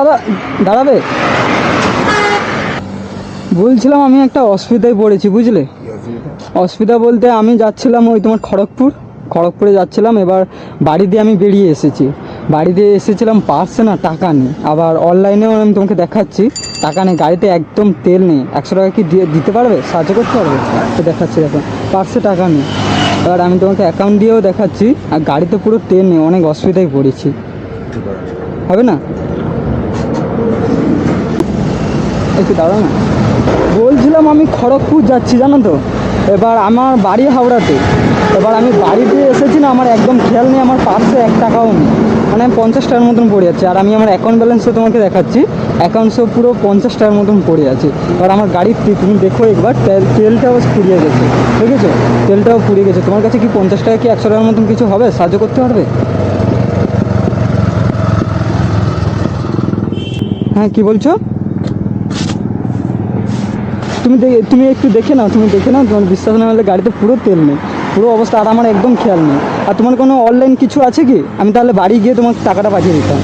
দাদা দাঁড়াবে বলছিলাম আমি একটা অসুবিধায় পড়েছি, বুঝলে? অসুবিধা বলতে আমি যাচ্ছিলাম ওই তোমার খড়গপুর। খড়গপুরে যাচ্ছিলাম, এবার বাড়ি দিয়ে আমি বেরিয়ে এসেছি। বাড়ি দিয়ে এসেছিলাম পার্সে না, টাকা নেই। আবার অনলাইনেও আমি তোমাকে দেখাচ্ছি, টাকা নেই, গাড়িতে একদম তেল নেই। একশো টাকা কি দিয়ে দিতে পারবে? সাহায্য করতে পারবে? তো দেখাচ্ছি, দেখো পার্সে টাকা নেই। এবার আমি তোমাকে অ্যাকাউন্ট দিয়েও দেখাচ্ছি, আর গাড়িতে পুরো তেল নেই, অনেক অসুবিধায় পড়েছি। হবে না? একটু বলছিলাম আমি খড়গপুর যাচ্ছি, জানো তো? এবার আমার বাড়ি হাওড়াতে। এবার আমি বাড়িতে এসেছি না, আমার একদম খেয়াল নেই, আমার পার্সে এক টাকাও নেই। মানে আমি পঞ্চাশ টাকার মতন পড়ে যাচ্ছে আর আমি আমার অ্যাকাউন্ট ব্যালেন্সও তোমাকে দেখাচ্ছি। অ্যাকাউন্টসও পুরো পঞ্চাশ টাকার মতন পড়ে আছে। এবার আমার গাড়ির তুমি দেখো একবার, তেল তেলটাও ফুরিয়ে গেছে ঠিক আছে তেলটাও ফুরিয়ে গেছে। তোমার কাছে কি পঞ্চাশ টাকা কি একশো টাকার মতন কিছু হবে? সাহায্য করতে পারবে? হ্যাঁ কি বলছো? তুমি তুমি একটু দেখে নাও তুমি দেখে নাও তোমার বিশ্বাস না হলে গাড়িতে পুরো তেল নেই। পুরো অবস্থা আর আমার একদম খেয়াল নেই। আর তোমার কোনো অনলাইন কিছু আছে কি? আমি তাহলে বাড়ি গিয়ে তোমাকে টাকাটা পাঠিয়ে দিতাম।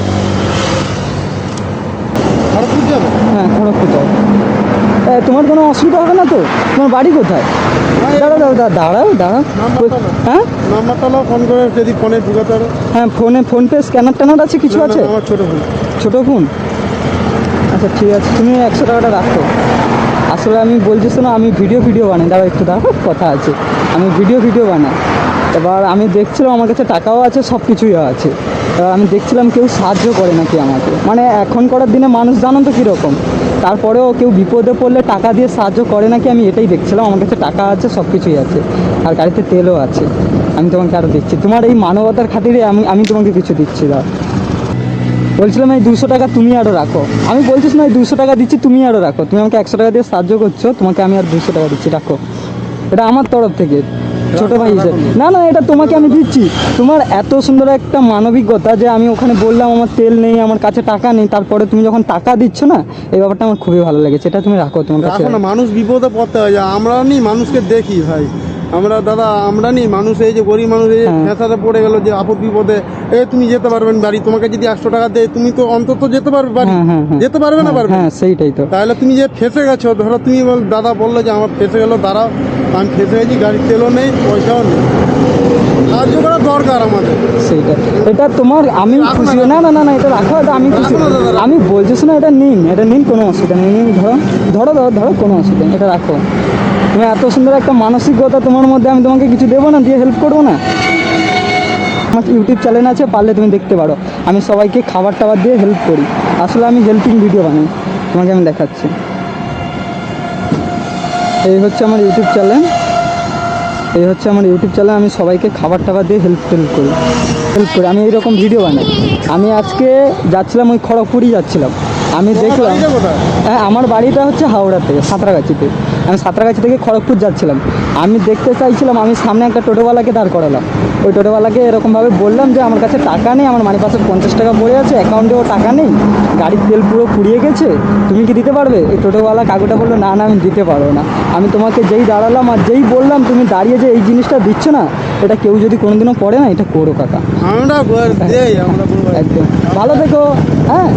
খড়গপুর যাবে? হ্যাঁ খড়গপুর তোমার কোনো অসুবিধা হবে না তো? তোমার বাড়ি কোথায়? দাঁড়াও দাঁড়াও দাঁড়াও দাঁড়াও। দাঁড়াও হ্যাঁ? নাম্বারটা নাও, ফোন করে যদি ফোনে ঢুকাতে হ্যাঁ ফোনে ফোনপে স্ক্যানার ট্যানার আছে কিছু আছে? আমার ছোট ফোন। ছোটো ফোন? আচ্ছা ঠিক আছে, তুমি একশো টাকাটা রাখো। আসলে আমি বলছি শোনো আমি ভিডিও ভিডিও বানাই। দাঁড়াও, একটু দাঁড়াও কথা আছে। আমি ভিডিও ভিডিও বানাই। এবার আমি দেখছিলাম আমার কাছে টাকাও আছে সব কিছুই আছে। এবার আমি দেখছিলাম কেউ সাহায্য করে নাকি আমাকে। মানে এখন করার দিনে মানুষ জানো তো কীরকম। তারপরেও কেউ বিপদে পড়লে টাকা দিয়ে সাহায্য করে নাকি? আমি এটাই দেখছিলাম, আমার কাছে টাকা আছে সব কিছুই আছে। আর গাড়িতে তেলও আছে। আমি তোমাকে আরও দিচ্ছি তোমার এই মানবতার খাতিরে আমি আমি তোমাকে কিছু দিচ্ছি দাও বলছিলাম এই দুশো টাকা তুমি আরও রাখো। আমি বলছিস না, এই দুশো টাকা দিচ্ছি, তুমি আরও রাখো। তুমি আমাকে একশো টাকা দিয়ে সাহায্য করছ, তোমাকে আমি আর দুশো টাকা দিচ্ছি, রাখো। এটা আমার তরফ থেকে, ছোট ভাই হিসেবে। না না, এটা তোমাকে আমি দিচ্ছি। তোমার এত সুন্দর একটা মানবিকতা যে আমি ওখানে বললাম, আমার তেল নেই, আমার কাছে টাকা নেই, তারপরে তুমি যখন টাকা দিচ্ছ না, এই ব্যাপারটা আমার খুবই ভালো লেগেছে। এটা তুমি রাখো তোমার কাছে। মানুষ বিপদে পড়তে হয়। আমরা নি মানুষকে দেখি ভাই। আমরা দাদা আমরা নি মানুষ এই যে গরিব মানুষ এই যে হ্যাঁ। ফেঁসাতে পড়ে গেল যে আপদ বিপদে এ তুমি যেতে পারবেন বাড়ি তোমাকে যদি একশো টাকা দেয় তুমি তো অন্তত যেতে পারবে বাড়ি হ্যাঁ, হ্যাঁ। যেতে পারবে না পারবে সেইটাই তো তাহলে তুমি যে ফেসে গেছো ধরো তুমি দাদা বলল যে আমার ফেসে গেলো দাঁড়াও আমি ফেসে গেছি গাড়ির তেলও নেই পয়সাও নেই। সাহায্য করা দরকার আমাদের। সেইটা এটা তোমার আমি খুশি না না না না এটা রাখো এটা আমি খুশি। আমি বলছিস না এটা নিন এটা নিন কোনো অসুবিধা নেই। নিন ধরো ধরো ধরো ধরো কোনো অসুবিধা নেই এটা রাখো। তুমি এত সুন্দর একটা মানসিকতা তোমার মধ্যে আমি তোমাকে কিছু দেবো না দিয়ে হেল্প করব না? আমার ইউটিউব চ্যানেল আছে পারলে তুমি দেখতে পারো। আমি সবাইকে খাবার টাবার দিয়ে হেল্প করি। আসলে আমি হেল্পিং ভিডিও বানাই। তোমাকে আমি দেখাচ্ছি। এই হচ্ছে আমার ইউটিউব চ্যানেল এই হচ্ছে আমার ইউটিউব চ্যানেল আমি সবাইকে খাবার টাবার দিয়ে হেল্প টেল্প করি। হেল্প করি। আমি এইরকম ভিডিও বানাই। আমি আজকে যাচ্ছিলাম ওই খড়গপুরই যাচ্ছিলাম। আমি দেখলাম হ্যাঁ আমার বাড়িটা হচ্ছে হাওড়া থেকে সাঁতরাগাছিতে। আমি সাঁতরাগাছি থেকে খড়গপুর যাচ্ছিলাম। আমি দেখতে চাইছিলাম আমি সামনে একটা টোটোওয়ালাকে দাঁড় করালাম। ওই টোটোওয়ালাকে এরকমভাবে বললাম যে আমার কাছে টাকা নেই আমার মানে পাশে পঞ্চাশ টাকা পড়ে আছে অ্যাকাউন্টেও টাকা নেই গাড়ির তেল পুরো ফুরিয়ে গেছে তুমি কি দিতে পারবে? এই টোটোওয়ালা কাকুটা বলল না না আমি দিতে পারব না। আমি তোমাকে যেই দাঁড়ালাম আর যেই বললাম তুমি দাঁড়িয়ে যে এই জিনিসটা দিচ্ছ না এটা কেউ যদি কোনোদিনও পড়ে না এটা করো কাকা। আমরা। একদম। ভালো থেকো। হ্যাঁ?